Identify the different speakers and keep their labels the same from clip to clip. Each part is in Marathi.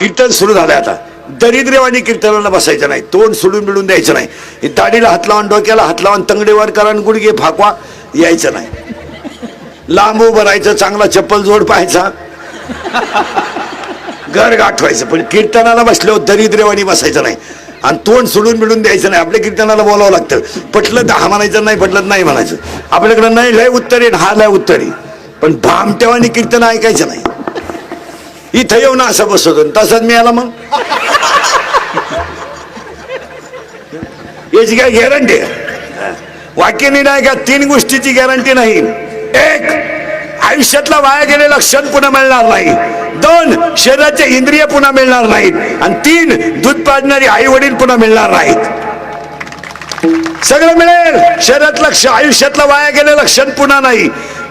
Speaker 1: कीर्तन सुरू झालंय आता. दरिद्रवाणी कीर्तनाला बसायचं नाही. तोंड सोडून मिळून द्यायचं नाही. दाढीला हात लावून डोक्याला हात लावून तंगडेवर करा आणि गुडघे फाकवा यायचं नाही. लांब उभं राहायचं चांगला चप्पल जोड पाहायचा. घर गाठवायचं पण कीर्तनाला बसल्यावर दरिद्रवाणी बसायचं नाही. आणि तोंड सोडून मिळून द्यायचं नाही. आपल्या कीर्तनाला बोलावं लागतं. पटलं तर हा म्हणायचं नाही पटलं नाही म्हणायचं. आपल्याकडे नाही लय उत्तर हा लय उत्तर. पण भामटेवानी कीर्तन ऐकायचं नाही. इथं येऊन असं बसवतो. तसंच मिळाला मग. याची काय गॅरंटी? वाक्यनी नाही का तीन गोष्टीची गॅरंटी नाही. एक आयुष्यातला वाया गेलेला क्षण पुन्हा मिळणार नाही. दोन शरीराचे इंद्रिय पुन्हा मिळणार नाहीत. आणि तीन दूध पाजणारी आई वडील पुन्हा मिळणार नाहीत. सगळं मिळेल. शरीरात क्ष आयुष्यातला वाया गेलेलं क्षण पुन्हा नाही.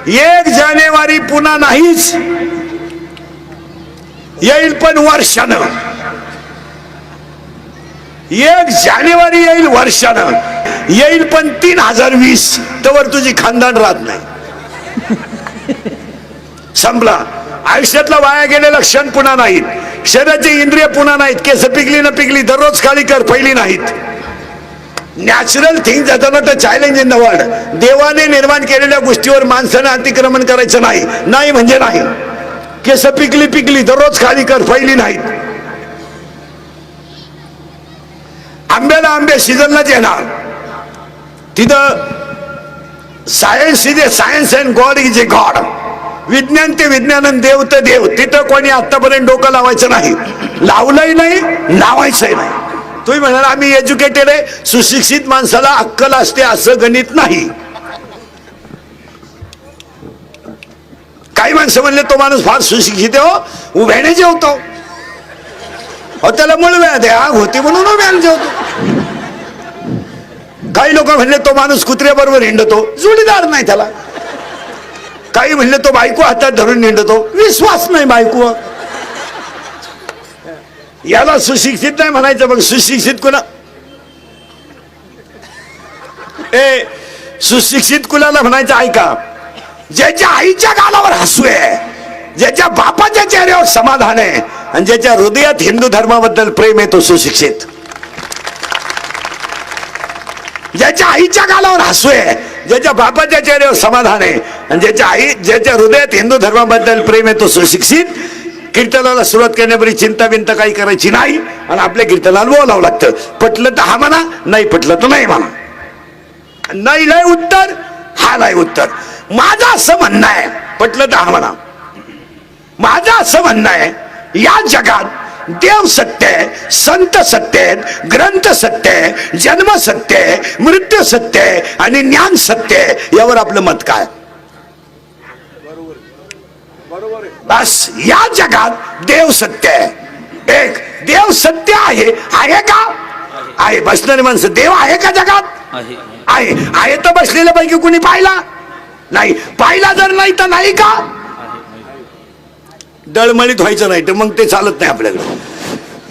Speaker 1: एक जानेवारी पुन्हा नाहीच. येईल पण वर्षानं. एक जानेवारी येईल वर्षानं. येईल पण तीन हजार वीस. तवर तुझी खानदान राहत नाही. संपला. आयुष्यातला वाया गेलेला क्षण पुन्हा नाहीत. शरीराची इंद्रिय पुन्हा नाहीत. केस पिकली न पिकली दररोज खाली कर पहिली नाहीत. नॅचरल थिंग नॉट तर चॅलेंज इन द वर्ल्ड देवाने निर्माण केलेल्या गोष्टीवर माणसाने अतिक्रमण करायचं नाही. नाही म्हणजे नाही. केस पिकली पिकली दररोज खाली कर पहिली नाहीत. आंब्याला आंबे सीझनलाच येणार. तिथं science is a science and God is a god विज्ञान ते विज्ञान देव ते देव. तिथं कोणी आतापर्यंत डोकं लावायचं नाही. लावलंही नाही लावायचंही नाही. तुम्ही म्हणाल आम्ही एज्युकेटेड आहे. सुशिक्षित माणसाला अक्कल असते असं गणित नाही. काही माणसं म्हणले तो माणूस फार सुशिक्षित हो. उभ्याने जेवतो. अहो त्याला मळव्या द्या. आग होती म्हणून उभ्याने जेवतो. काही लोक म्हणले तो माणूस कुत्र्याबरोबर हिंडतो. जोडीदार नाही त्याला. काही म्हणले तो बायको हातात धरून हिंडतो. विश्वास नाही बायको याला सुशिक्षित नाही म्हणायचं मग सुशिक्षित कुणा ए सुशिक्षित कुणाला म्हणायचं ऐका. ज्याच्या आईच्या गालावर हसू आहे ज्याच्या बापाच्या चेहऱ्यावर समाधान आहे आणि ज्याच्या हृदयात हिंदू धर्माबद्दल प्रेम आहे तो सुशिक्षित. ज्याच्या आईच्या गालावर हसू आहे ज्याच्या बापाच्या चेहऱ्यावर समाधान आहे आणि ज्याच्या आई ज्याच्या हृदयात हिंदू धर्माबद्दल प्रेम आहे तो सुशिक्षित. कीर्तनाला सुरुवात करण्यापूर्वी चिंता बिंता काही करायची नाही आणि आपल्या कीर्तनाला बोलावं लागतं. पटलं तर हा म्हणा नाही पटलं तर नाही म्हणा. नाही लय उत्तर हा नाही उत्तर. माझं असं म्हणणं आहे. पटलं तर म्हणा माझं असं म्हणणं आहे या जगात देव सत्य आहे संत सत्य आहेत ग्रंथ सत्य आहे जन्म सत्य आहे मृत्यू सत्य आहे आणि ज्ञान सत्य आहे यावर आपलं मत काय? बस या जगात देव सत्य आहे. एक देव सत्य आहे आहे का? आहे. बसणारे माणसं देव आहे का जगात?
Speaker 2: आहे.
Speaker 1: आहे. आहे तर बसलेल्या पैकी कुणी पाहिला? नाही पाहिला जर नाही तर नाही का? दळमळीत व्हायचं नाही तर मग ते चालत नाही आपल्याकडे.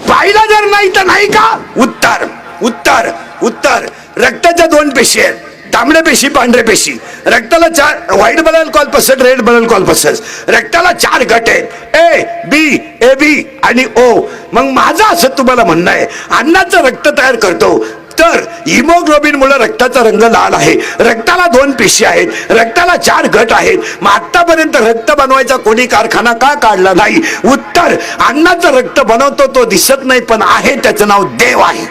Speaker 1: पाहिला जर नाही तर नाही का? उत्तर उत्तर उत्तर. रक्ताच्या दोन पेशी आहेत. तांबड्या पेशी पांढऱ्या पेशी. रक्ताला चार व्हाईट बदल कॉल्पसस रेड बदल कॉल्पसस रक्ताला चार गट आहेत. ए बी ए बी आणि ओ मग माझं असं तुम्हाला म्हणणं आहे. अन्नाचं रक्त तयार करतो. तर हिमोग्लोबिन मुळे रक्ताचा रंग लाल आहे. रक्ताला दोन पेशी आहेत. रक्ताला चार गट आहेत. मग आतापर्यंत रक्त बनवायचा कोणी कारखाना का काढला नाही? उत्तर अन्नाचं रक्त बनवतो तो दिसत नाही पण आहे त्याचं नाव देव आहे.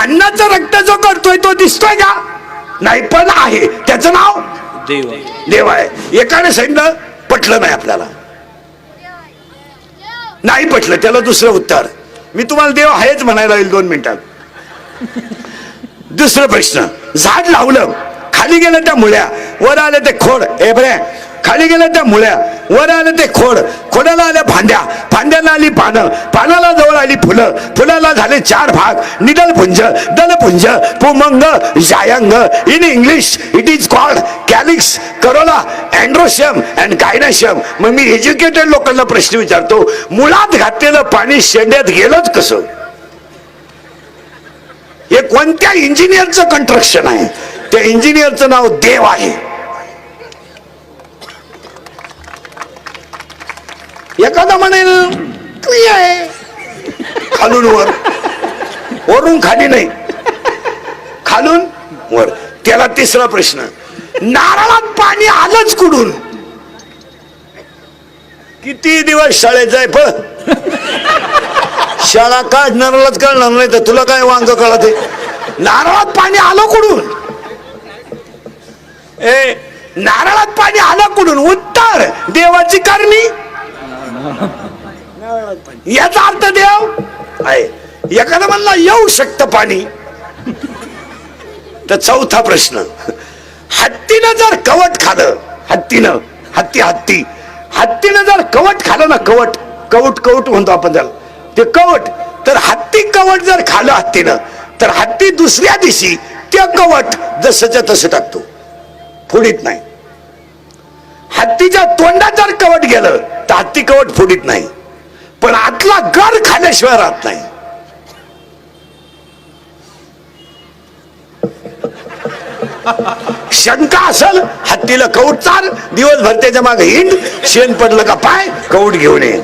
Speaker 1: अन्नाचं रक्त जो करतोय तो दिसतोय का? नाही पण आहे. त्याचं नाव?
Speaker 2: देव आहे.
Speaker 1: देव आहे. एकाने सांगितलं पटलं नाही आपल्याला. नाही पटलं त्याला दुसरं उत्तर. मी तुम्हाला देव आहेच म्हणायला येईल दोन मिनिटात. दुसरं प्रश्न. झाड लावलं खाली गेलं त्या मुळ्या वर आले ते खोड. हे बरे खाली गेलं त्या मुळ्या वर आलं ते खोड. खोडाला आल्या फांद्या फांद्याला आली पानं. पानाला जवळ आली फुलं. फुलाला झाले चार भाग. निडलपुंज दलपुंज पुमंग जायंग. In English it is called calyx corolla androecium and gynoecium मग मी एज्युकेटेड लोकांना प्रश्न विचारतो मुळात घातलेलं पाणी शेंड्यात गेलंच कसं? हे कोणत्या इंजिनियरचं कंट्रक्शन आहे? त्या इंजिनियरचं नाव देव आहे. एखादा म्हणेल आहे खालून वर. वरून खाली नाही. खालून वर. त्याला तिसरा प्रश्न. नारळात पाणी आलंच कुठून? किती दिवस शाळेत जाय पळ शाळा काढणारालाच कळणार नाही तर तुला काय वांग कळत? आहे नारळात पाणी आलं कुठून? ए नारळात पाणी आलं कुठून? उत्तर देवाची करणी. याचा अर्थ देव आहे. एखादा म्हणला येऊ शकतं पाणी. तर चौथा प्रश्न हत्तीनं जर कवट खालं हत्तीनं हत्ती हत्ती. हत्तीनं जर कवट खालं ना कवट कवट कवट म्हणतो आपण त्याला. ते कवट तर हत्ती कवट जर खाल्लं हत्तीनं तर हत्ती दुसऱ्या दिवशी त्या कवट जसंच्या तसं टाकतो. फुडीत नाही. हत्तीच्या तोंडात जर कवट गेलं तर हत्ती कवट फुडीत नाही. पण आतला गर खाल्याशिवाय राहत नाही. शंका असल हत्तीला कौट चाल दिवसभर त्याच्यामागे हिंड शेण पडलं का पाय कौट घेऊन ये.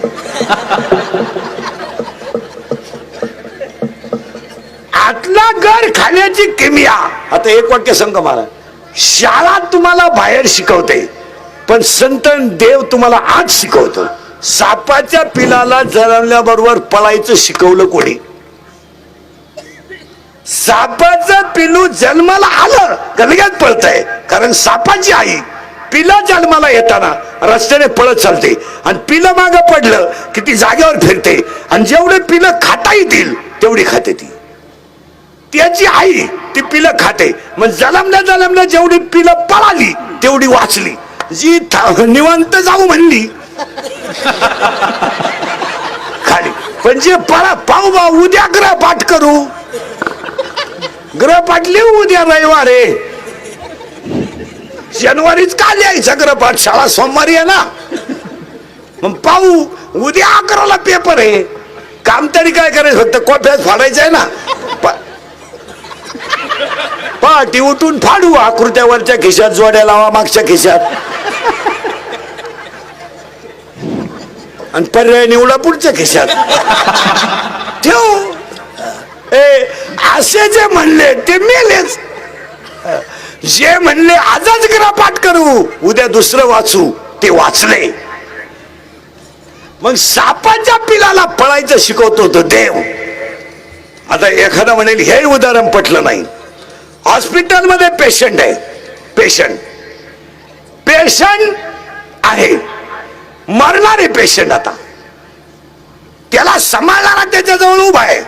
Speaker 1: आतला गर खाण्याची किमिया. आता एक वाक्य संघ मला? शाळा तुम्हाला बाहेर शिकवते पण संतन देव तुम्हाला आज शिकवतो. सापाच्या पिलाला जन्मल्याबरोबर पळायचं शिकवलं कोणी? सापाचं पिलू जन्माला आलं गलग्यात पळतय. पळतंय कारण सापाची आई पिला जन्माला येताना रस्त्याने पळत चालते. आणि पिलं माग पडलं की ती जागेवर फिरते. आणि जेवढे पिलं खाता येतील तेवढी खाते ती. त्याची आई ती पिलं खाते. मग जलमल्या जलमल्या जेवढी पिलं पळाली तेवढी वाचली. जी निवांत जाऊ म्हणली खाली. म्हणजे परा पाहू बा उद्या ग्रह पाठ करू. ग्रहपाठ लिहू उद्या रविवार. आहे शनिवारीच का लिहायचं ग्रहपाठ? शाळा सोमवारी आहे ना. मग पाहू. उद्या अकराला पेपर आहे. काम तरी काय करायचं? फक्त कोफ्यात फाडायचं आहे ना. पाटी उठून फाडू. आकृत्यावरच्या खिशात जोड्या लावा मागच्या खिशात. आणि पर्याय निवडा पुढच्या खिशात. ठेव. ए असे जे म्हणले ते मेलेच. जे म्हणले आजच ग्रहपाठ करू उद्या दुसरं वाचू ते वाचले. मग सापाच्या पिलाला पळायचं शिकवतो तो देव. आता एखादा म्हणेल हे उदाहरण पटलं नाही. हॉस्पिटलमध्ये पेशंट आहे. पेशंट. पेशंट आहे. मरणारे पेशंट आता. त्याला सांभाळणारा त्याच्याजवळ उभा आहे.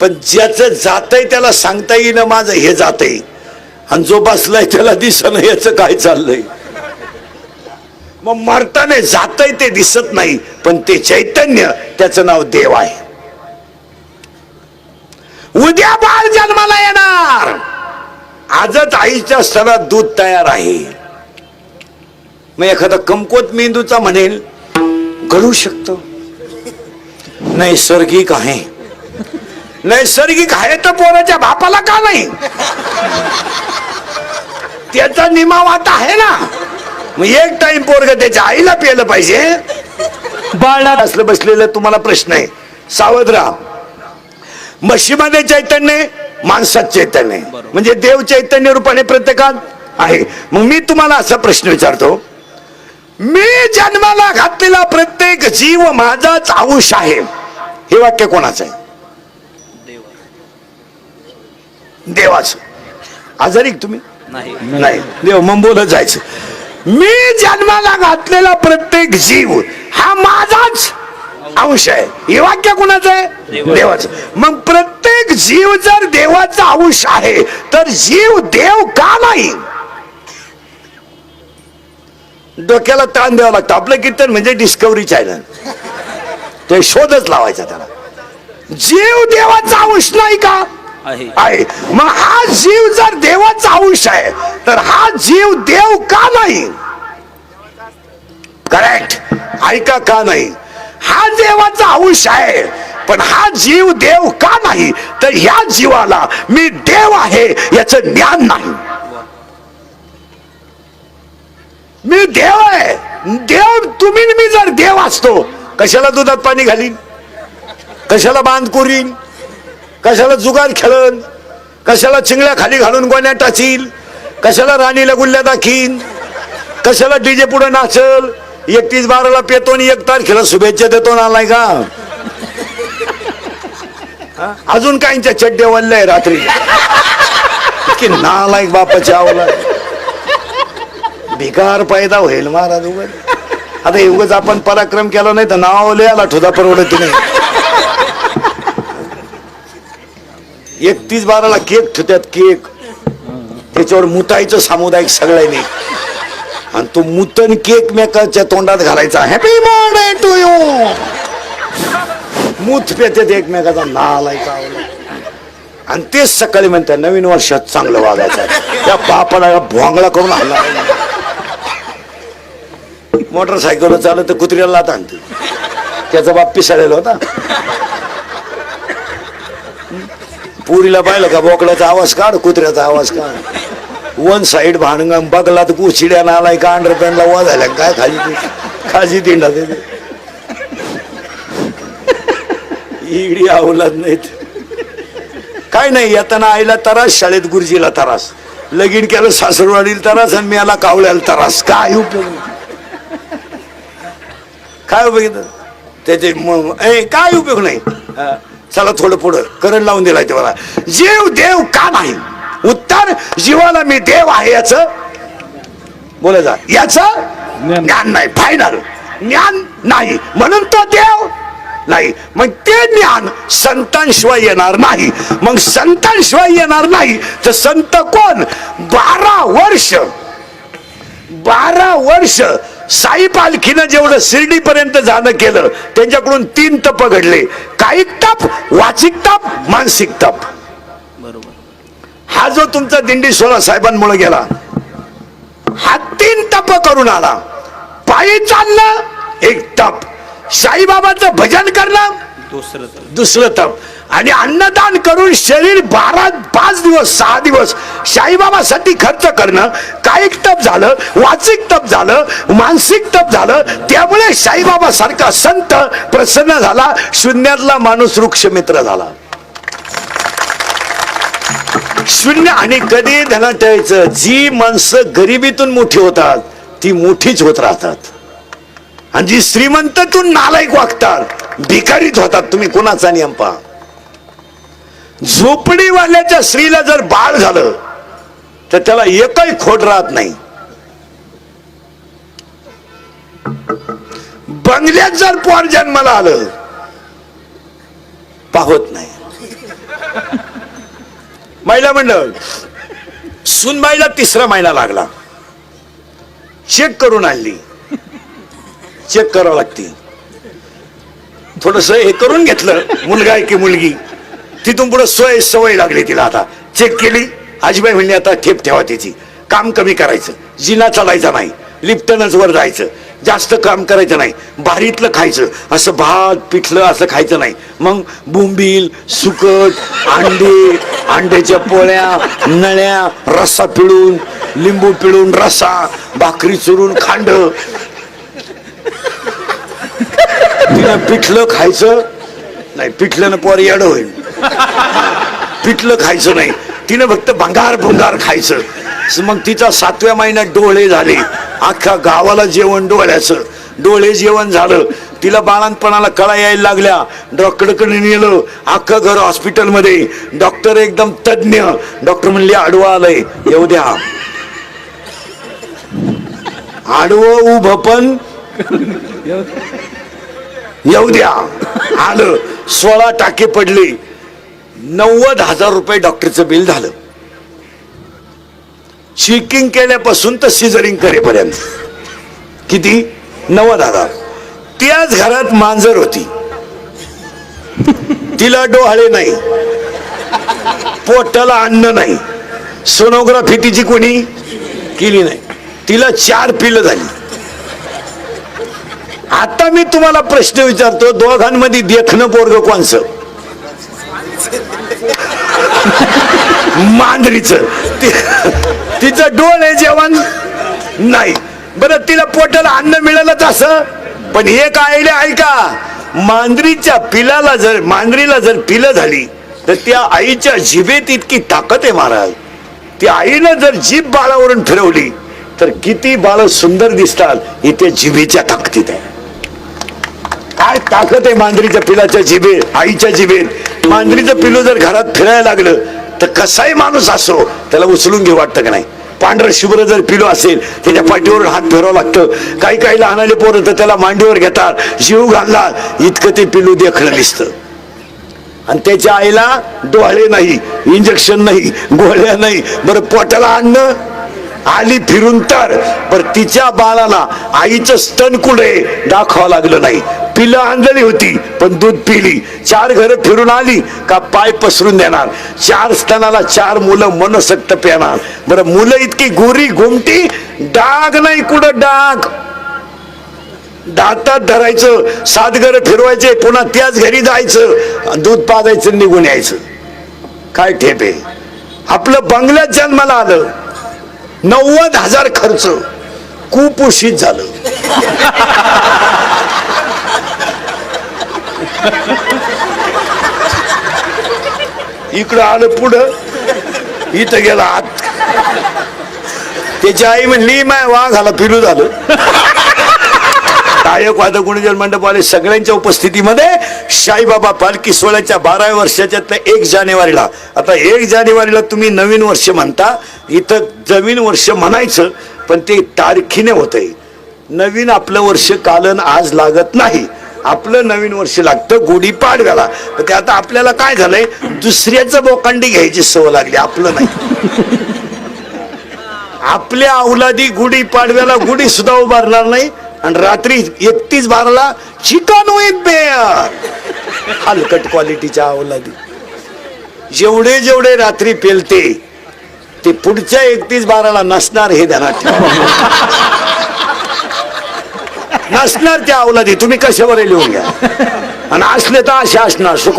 Speaker 1: पण ज्याचं जातंय त्याला सांगता येईन माझं हे जातंय. आणि जो बसलाय त्याला दिसन याचं काय चाललंय? मग मरताना जातंय ते दिसत नाही पण ते चैतन्य त्याचं नाव देव आहे. उद्या बाळ जन्माला येणार. आजच आईच्या स्तरात दूध तयार आहे. मग एखादा कमकोत मेंदूचा म्हणेल घडू शकतो. नैसर्गिक आहे. नैसर्गिक आहे तर पोराच्या बापाला का नाही? त्याचा निमावात आहे ना. मग एक टाइम पोरग त्याच्या आईला प्यायला पाहिजे.
Speaker 2: बाळा
Speaker 1: असलं बसलेलं तुम्हाला प्रश्न आहे. सावध राहा म्हशीमध्ये चैतन्य माणसात चैतन्य. म्हणजे देव चैतन्य रूपाने प्रत्येकात आहे. मग मी तुम्हाला असा प्रश्न विचारतो. मी जन्माला घातलेला प्रत्येक जीव माझाच अंश आहे. हे वाक्य कोणाचं आहे? देवाचं. आजारी तुम्ही?
Speaker 2: नाही.
Speaker 1: नाही. देव मग बोलत जायचं. मी जन्माला घातलेला प्रत्येक जीव हा माझाच अंश आहे. हे वाक्य कुणाचं आहे? देवाचं. मग प्रत्येक जीव जर देवाचा अंश आहे तर जीव देव का नाही? डोक्याला ताण द्यावा लागतो. आपलं कीर्तन म्हणजे डिस्कवरी चॅनल ते शोधच लावायचा त्याला. जीव देवाचा अंश नाही का? आहे. मग हा जीव जर देवाचा अंश आहे तर हा जीव देव का नाही? करेक्ट ऐका का नाही? हा देवाचा अंश आहे पण हा जीव देव का नाही? तर ह्या जीवाला मी देव आहे याचं ज्ञान नाही. मी देव आहे. देव तुम्ही मी जर देव असतो कशाला दुधात पाणी घालीन? कशाला बांध कोरीन? कशाला जुगार खेळन? कशाला चिंगळ्या खाली घालून गोण्या टाचील कशाला राणीला गुल्ल्या दाखीन? कशाला डीजे पुढे नाचल? एकतीस बाराला पेतो आणि एक तारखेला शुभेच्छा देतो ना आलाय का? अजून काहींच्या चड्डे वल्लय रात्री. की नालायक बापाच्या आवला. भिकार पैदा होईल महाराज उगत आता हे उगाच आपण पराक्रम केला नाही तर नाव लिहायला ठोदा परवडत नाही? एकतीस बाराला केक ठेवतात केक. त्याच्यावर मुतायचं सामुदायिक सगळ्यांनी. आणि तो मुतन केक मेकरच्या तोंडात घालायचा. हॅपी बर्थडे टू यू मूत पेतात एकमेकाचा नालायचा आणि तेच सकाळी म्हणतात नवीन वर्षात चांगलं वागायचं त्या बापाला भोंगळा करून हल्ला मोटरसायकल चालत तर कुत्र्याला लात आणते. त्याचा बाप पिसाळेला होता. पुरीला पाहिलं का बोकड्याचा आवाज काढ कुत्र्याचा आवाज काढ. वन साइड भांडंगा बगला तर कुशिड्या नालाय का अंडरपॅन्टला वाजायला काय खाली ती? खाजी तिंडा ते इडी आवलात नाहीत. काय नाही येताना आईला तरास शाळेत गुरुजीला तरास. लगीन केलं सासरवाडीला तरास आणि म्याला कावल्याला तरास. काय उपयोग? काय उपयोग? त्याचे ए, काय उपयोग नाही. हा, चला थोडं पुढं. करंट लावून दिलाय ते मला जीव देव का नाही? उत्तर जीवाला मी देव आहे याच बोला जा. याच
Speaker 2: ज्ञान.
Speaker 1: ज्ञान नाही. फायनल ज्ञान नाही. म्हणून तो देव नाही. मग ते ज्ञान संतांशिवाय येणार नाही. मग संतांशिवाय येणार नाही. तर संत कोण? बारा वर्ष. बारा वर्ष साई पालखीनं जेवढं शिर्डी पर्यंत जाणं केलं त्यांच्याकडून तीन तप घडले. कायिक तप वाचिक तप मानसिक तप. हा जो तुमचा दिंडी सोळा साहेबांमुळे गेला हा तीन तप करून आला. पायी चालणं एक तप. साईबाबाचं भजन करणं
Speaker 2: दुसरं
Speaker 1: दुसरं तप. आणि अन्नदान करून शरीर बारा पाच दिवस सहा दिवस साईबाबासाठी खर्च करणं कायिक तप झालं वाचिक तप झालं मानसिक तप झालं त्यामुळे साईबाबा सारखा संत प्रसन्न झाला शून्यातला माणूस वृक्ष मित्र झाला. शून्य आणि कधी ध्यानात ठेवायचं? जी माणसं गरिबीतून मोठी होतात ती मोठीच होत राहतात. आणि जी श्रीमंततून नालायक वागतात भिकारीत होतात तुम्ही कुणाचा नियम पहा? झोपडीवाल्याच्या स्त्रीला जर बाळ झालं तर त्याला एकही खोट राहत नाही. बंगल्यात जर पोर जन्माला आलं पाहत नाही. महिला मंडळ सुनबाईला तिसरा महिना लागला. चेक करून आणली. चेक करावं लागते. थोडस हे करून घेतलं मुलगा आहे की मुलगी. तिथून पुढे सोय सवय लागली तिला आता. चेक केली. आजीबाई म्हणली आता ठेप ठेवा तिची. काम कमी करायचं. जिना चालायचा नाही. लिफ्टनच वर जायचं. जास्त काम करायचं नाही. भारीतलं खायचं. असं भात पिठलं असं खायचं नाही. मग बोंबील सुकट अंडे अंड्याच्या पोळ्या नळ्या रस्सा पिळून लिंबू पिळून रस्सा भाकरी चुरून खांड. तिला पिठलं खायचं. नाही पिठल्यानं पोर येड होईल. पिठलं खायचं नाही. तिनं फक्त भंगार भुंगार खायचं. मग तिचा सातव्या महिन्यात डोळे झाले. अख्ख्या गावाला जेवण डोळ्याचं. डोळे जेवण झालं. तिला बाळांपणाला कळा यायला लागल्या. डॉक्टरकडे नेलं. अख्खं घर हॉस्पिटलमध्ये. डॉक्टर एकदम तज्ज्ञ. डॉक्टर म्हणले आडवं आलंय. येऊ द्या. आडवं उभं पण येऊ द्या. आलं. सोळा टाके पडले. नव्वद हजार रुपये डॉक्टरचं बिल झालं. चेकिंग केल्यापासून तर सिझरिंग करेपर्यंत. किती? नव्वद हजार. त्याच घरात मांजर होती. तिला डोहाळे नाही. पोटाला अन्न नाही. सोनोग्राफी तिची कोणी केली नाही. तिला चार पिलं झाली. आता मी तुम्हाला प्रश्न विचारतो दोघांमध्ये देखणं पोरग कोणचं? मांजरीच. तिचं डोळे जेवण नाही. बरं तिला पोटाला अन्न मिळालंच असं. पण हे काय ऐका. मांजरीच्या पिलाला जर मांजरीला जर पिलं झाली तर त्या आईच्या जिभेत इतकी ताकद आहे महाराज. ती आईनं जर जीभ बाळावरून फिरवली तर किती बाळ सुंदर दिसतात. ही त्या जिभेच्या ताकदीत आहे. काय ताकद आहे मांजरीच्या पिलाच्या जिभेत आईच्या जिभेत? मांजरीचं पिलू जर घरात फिरायला लागलं तर कसाही माणूस असो त्याला उचलून घेऊ वाटतं का नाही? पांढरं शुभ्र जर पिलो असेल त्याच्या पाठीवर हात फिरावं लागतं. काही काही लहानाले पोरं तर त्याला मांडीवर घेतात. जीव घालला इतकं ते पिलू देखणं दिसतं. आणि त्याच्या आईला डोळे नाही इंजेक्शन नाही गोळ्या नाही. बरं पोटाला आणणं आली फिरून तर. पर तिच्या बाळाला आईचं स्तन कुठे दाखवावं लागलं नाही. पिलं आणलेली होती पण दूध पिली. चार घरं फिरून आली का पाय पसरून देणार. चार स्तनाला चार मुलं मनसक्त पेणार. बरं मुलं इतकी गोरी घुमटी डाग नाही कुठं डाग. दातात धरायचं सात घर फिरवायचे पुन्हा त्याच घरी जायचं दूध पाजायचं निघून यायचं. काय ठेपे आपलं बंगल्यात जन्माला आलं. नव्वद हजार खर्च. कुपोषित झालं. इकडं आलं पुढं इथं गेला आत. त्याची आई म्हणली माय वाघाला पिलू झालं. गायक वादक गुणजन मंडपवाले सगळ्यांच्या उपस्थितीमध्ये साईबाबा पालखी सोहळ्याच्या बाराव्या वर्षाच्या एक जानेवारीला. आता एक जानेवारीला तुम्ही नवीन वर्ष म्हणता इथं जमीन वर्ष म्हणायचं पण ते तारखीने होतंय. नवीन आपलं वर्ष कालन आज लागत नाही. आपलं नवीन वर्ष लागतं गुढीपाडव्याला. तर ते आता आपल्याला काय झालंय? दुसऱ्याचं बोकांडी घ्यायची सवय लागली आपलं नाही. आपल्या अवलादी गुढी पाडव्याला गुढी सुद्धा उभारणार नाही आणि रात्री एकतीस बाराला चिकन विथ बेअर हलकट क्वालिटीच्या अवलादी जेवढे जेवढे रात्री पेलते ते पुढच्या एकतीस बाराला नसणार हे ध्यानात ठेवा. नसणार त्या अवलादी तुम्ही कशावर लिहून घ्या आणि असले तर असे असणार सुख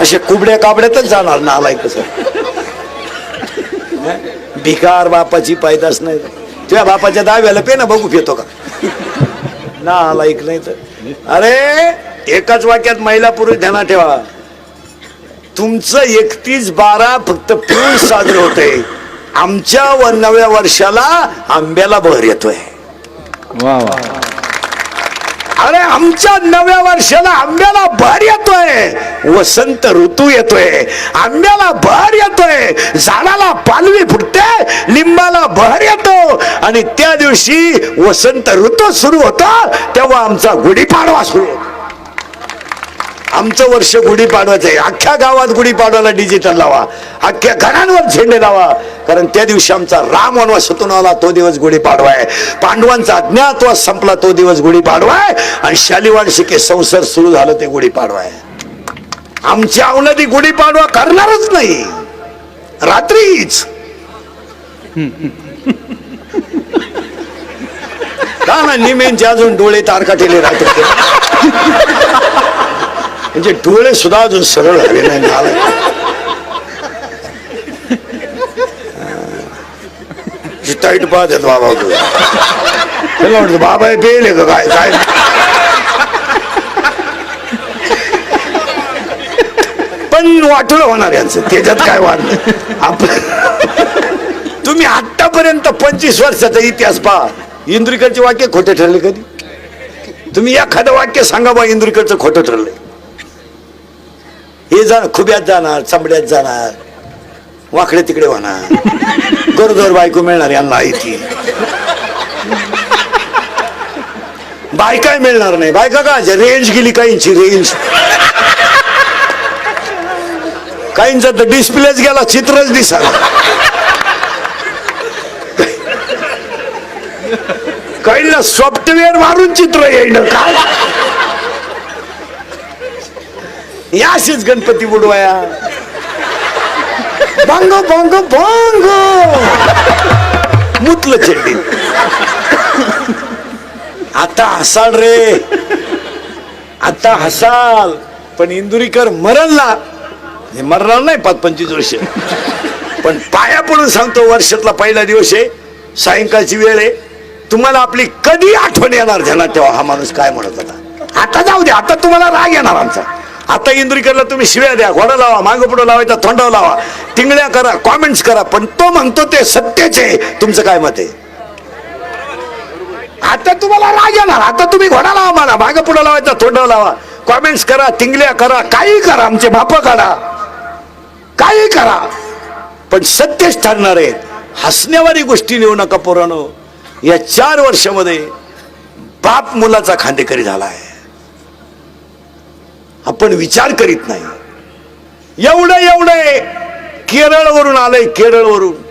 Speaker 1: असे कुबड्या काबड्यातच जाणार ना आलाय कसं भिकार बापाची पायदास नाही तुझ्या बापाच्या दाव्याला पे ना बघू पितो का ना नाही तर अरे एकाच वाक्यात महिला पुरुष ध्यानात ठेवा तुमचं एकतीस बारा फक्त पिऊन साजरं होतंय आमच्या व नव्या वर्षाला आंब्याला बहर येतोय. अरे आमच्या नव्या वर्षाला आंब्याला भर येतोय. वसंत ऋतू येतोय. आंब्याला भर येतोय. झाडाला पालवी फुटते लिंबाला भर येतो. आणि त्या दिवशी वसंत ऋतू सुरू होता तेव्हा आमचा गुढीपाडवा सुरू होतो. आमचं वर्ष गुढीपाडवायचं आहे. अख्ख्या गावात गुढीपाडवाला डिजिटल लावा. अख्ख्या घरांवर झेंडे लावा. कारण त्या दिवशी आमचा राम वनवासातून आला तो दिवस गुढीपाडवा आहे पांडवांचा अज्ञातवास संपला तो दिवस गुढीपाडवा आहे आणि शालिवांशिके संसार सुरू झालं ते गुढीपाडवा आहे आमच्या अवनदी गुढीपाडवा करणारच नाही. रात्रीच. का ना निमेंचे अजून डोळे तारकाटेले राहते म्हणजे डोळे सुद्धा अजून सरळ झाले नाही झालं टाईट पाहत येतो बाबा तू त्याला वाटतं बाबा हे पेल आहे का काय? काय? पण वाटलं होणार यांचं. त्याच्यात काय वाटलं आपलं तुम्ही आतापर्यंत पंचवीस वर्षाचा इतिहास पहा. इंद्रिकरचे वाक्य खोटे ठरले कधी? तुम्ही एखादं वाक्य सांगा बा इंद्रिकरचं खोटं ठरलंय. हे जा खुब्यात जाणार चांबड्यात जाणार वाकडे तिकडे होणार. गरोदर बायको मिळणार यांना इथे. बायकाय मिळणार नाही. बायका का रेंज गेली काहींची रेंज काहींचा तर डिस्प्लेच गेला चित्रच दिसाला. काहींना सॉफ्टवेअर मारून चित्र येईल काय? या असेच गणपती बुडवाया. भांग भांग भांग. मुतलं चेंडी आता हसाल रे. आता हसाल. पण इंदुरीकर मरणला हे मरणार नाही पाच पंचवीस वर्ष. पण पाया पडून सांगतो वर्षातला पहिला दिवस आहे. सायंकाळची वेळ आहे. तुम्हाला आपली कधी आठवण येणार झाला तेव्हा हा माणूस काय म्हणत होता? आता जाऊ दे. आता तुम्हाला राग येणार आमचा. आता इंद्रिकरला तुम्ही शिव्या द्या घोडा लावा मागं पुढं लावायचा थोंडाव लावा. तिंगड्या करा कॉमेंट्स करा पण तो म्हणतो ते सत्यच. आहे तुमचं काय मत आहे? आता तुम्हाला राग येणार. आता तुम्ही घोडा लावा मला मागं पुढं लावायचा थोंडाव लावा. कॉमेंट्स करा तिंगल्या करा काही करा आमचे बाप काढा. काही करा. पण सत्यच ठरणार आहे हसण्यावारी गोष्टी नेऊ नका पोरानो. या चार वर्षामध्ये बाप मुलाचा खांदेकरी झाला आहे. आपण विचार करीत नाही. एवढं एवढं केरळवरून आलंय केरळवरून.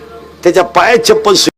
Speaker 1: त्याच्या पायात चप्पल सु-